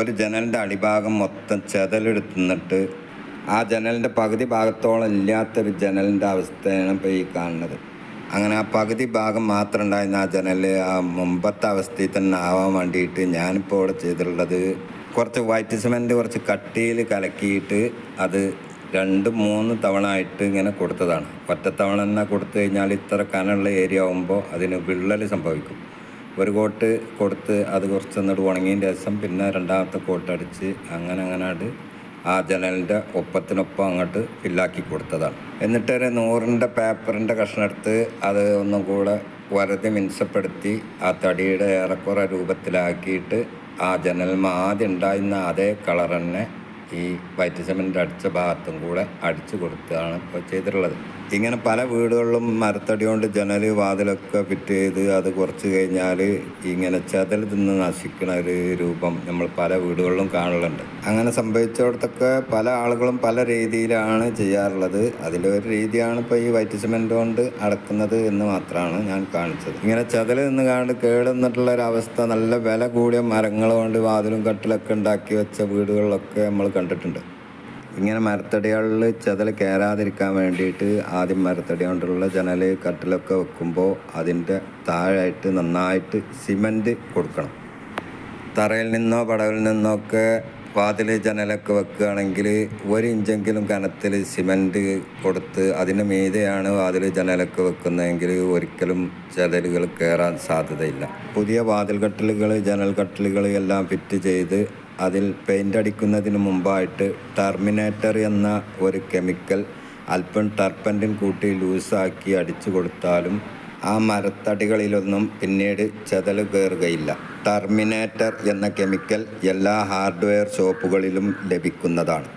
ഒരു ജനലിന്റെ അടിഭാഗം മൊത്തം ചെതലെടുത്തിട്ട് ആ ജനലിന്റെ പകുതി ഭാഗത്തോളം ഇല്ലാത്തൊരു ജനലിന്റെ അവസ്ഥയാണ് ഇപ്പോൾ ഈ കാണുന്നത്. അങ്ങനെ ആ പകുതി ഭാഗം മാത്രം ഉണ്ടായിരുന്ന ആ ജനൽ ആ മുമ്പത്തെ അവസ്ഥയിൽ തന്നെ ആവാൻ വേണ്ടിയിട്ട് ഞാനിപ്പോൾ ഇവിടെ ചെയ്തിട്ടുള്ളത് കുറച്ച് വൈറ്റ് സിമെന്റ് കുറച്ച് കട്ടിയിൽ കലക്കിയിട്ട് അത് രണ്ട് മൂന്ന് തവണ ആയിട്ട് ഇങ്ങനെ കൊടുത്തതാണ്. ഒറ്റത്തവണ തന്നെ കൊടുത്തു കഴിഞ്ഞാൽ ഇത്ര കനമുള്ള ഏരിയ ആകുമ്പോൾ അതിന് വിള്ളൽ സംഭവിക്കും. ഒരു കോട്ട് കൊടുത്ത് അത് കുറച്ച് എന്നിട്ട് ഉണങ്ങിയതിന്റെ ശേഷം പിന്നെ രണ്ടാമത്തെ കോട്ട് അടിച്ച് അങ്ങനെ അങ്ങനെ ആ ജനലിന്റെ ഒപ്പത്തിനൊപ്പം അങ്ങോട്ട് ഫില്ലാക്കി കൊടുത്തതാണ്. എന്നിട്ട് ഒരു നൂറിന്റെ പേപ്പറിന്റെ കഷ്ണം എടുത്ത് അത് ഒന്നും കൂടെ വരതി മിനുസപ്പെടുത്തി ആ തടിയുടെ ഏറെക്കുറെ രൂപത്തിലാക്കിയിട്ട് ആ ജനൽമ ആദ്യം ഉണ്ടായിരുന്ന അതേ കളർ തന്നെ ഈ വൈറ്റ് സിമെന്റ് അടിച്ച ഭാഗത്തും കൂടെ അടിച്ചു കൊടുത്താണ് ഇപ്പോൾ ചെയ്തിട്ടുള്ളത്. ഇങ്ങനെ പല വീടുകളിലും മരത്തടി കൊണ്ട് ജനൽ വാതിലൊക്കെ ഫിറ്റ് ചെയ്ത് അത് കുറച്ച് കഴിഞ്ഞാൽ ഇങ്ങനെ ചതൽ തിന്ന് നശിക്കുന്ന ഒരു രൂപം നമ്മൾ പല വീടുകളിലും കാണലുണ്ട്. അങ്ങനെ സംഭവിച്ചിടത്തൊക്കെ പല ആളുകളും പല രീതിയിലാണ് ചെയ്യാറുള്ളത്. അതിലൊരു രീതിയാണ് ഇപ്പോൾ ഈ വൈറ്റ് സിമെന്റ് കൊണ്ട് അടക്കുന്നത് എന്ന് മാത്രമാണ് ഞാൻ കാണിച്ചത്. ഇങ്ങനെ ചതൽ നിന്ന് കാണ്ട് കേടുന്നിട്ടുള്ള ഒരു അവസ്ഥ നല്ല വില കൂടിയ മരങ്ങൾ കൊണ്ട് വാതിലും കട്ടിലൊക്കെ ഉണ്ടാക്കി വെച്ച വീടുകളിലൊക്കെ നമ്മൾ കണ്ടിട്ടുണ്ട്. ഇങ്ങനെ മരത്തടികളിൽ ചെതൽ കയറാതിരിക്കാൻ വേണ്ടിയിട്ട് ആദ്യം മരത്തടി കൊണ്ടുള്ള ജനൽ കട്ടിലൊക്കെ വെക്കുമ്പോൾ അതിന്റെ താഴായിട്ട് നന്നായിട്ട് സിമന്റ് കൊടുക്കണം. തറയിൽ നിന്നോ പടവിൽ നിന്നോ ഒക്കെ വാതിൽ ജനലൊക്കെ വെക്കുകയാണെങ്കിൽ ഒരു ഇഞ്ചെങ്കിലും കനത്തിൽ സിമന്റ് കൊടുത്ത് അതിന് മീതെയാണ് വാതിൽ ജനലൊക്കെ വെക്കുന്നതെങ്കിൽ ഒരിക്കലും ചതലുകൾ കയറാൻ സാധ്യതയില്ല. പുതിയ വാതിൽ കട്ടിലുകൾ ജനൽ കട്ടിലുകൾ എല്ലാം ഫിറ്റ് ചെയ്ത് അതിൽ പെയിന്റ് അടിക്കുന്നതിന് മുമ്പായിട്ട് ടെർമിനേറ്റർ എന്ന ഒരു കെമിക്കൽ അല്പം ടർപ്പന്റിൻ കൂട്ടി ലൂസാക്കി അടിച്ചു കൊടുത്താലും ആ മരത്തടികളിലൊന്നും പിന്നീട് ചെതൽ കയറുകയില്ല. ടെർമിനേറ്റർ എന്ന കെമിക്കൽ എല്ലാ ഹാർഡ്വെയർ ഷോപ്പുകളിലും ലഭിക്കുന്നതാണ്.